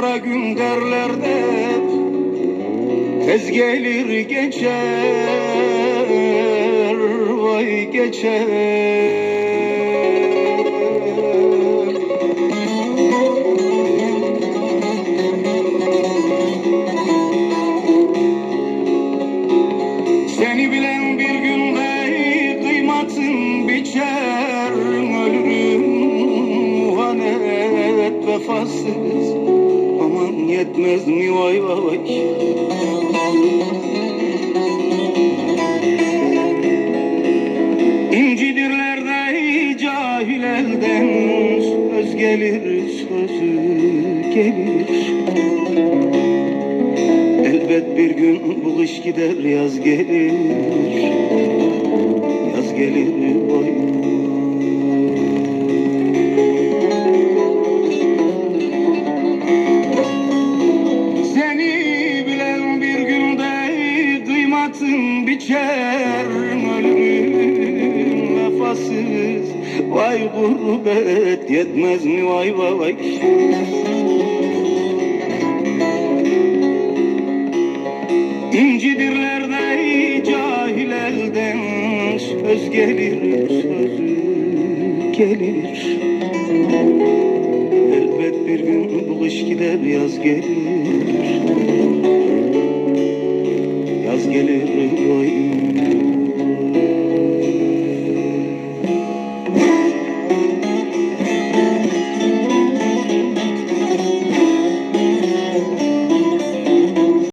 kara gün derler de Tez gelir geçer Vay geçer. Vefasız yetmez mi? Vay vay İncidirler de cahil elden Söz gelir sözü gelir. Elbet bir gün buluş gider yaz gelir. Yaz gelir kıymatın biçer Ölürüm vefasız Vay gurbet yetmez mi? Vay vay vay. İncidirler de cahil elden. Söz gelir sözü gelir. Elbet bir gün buluş gider yaz gelir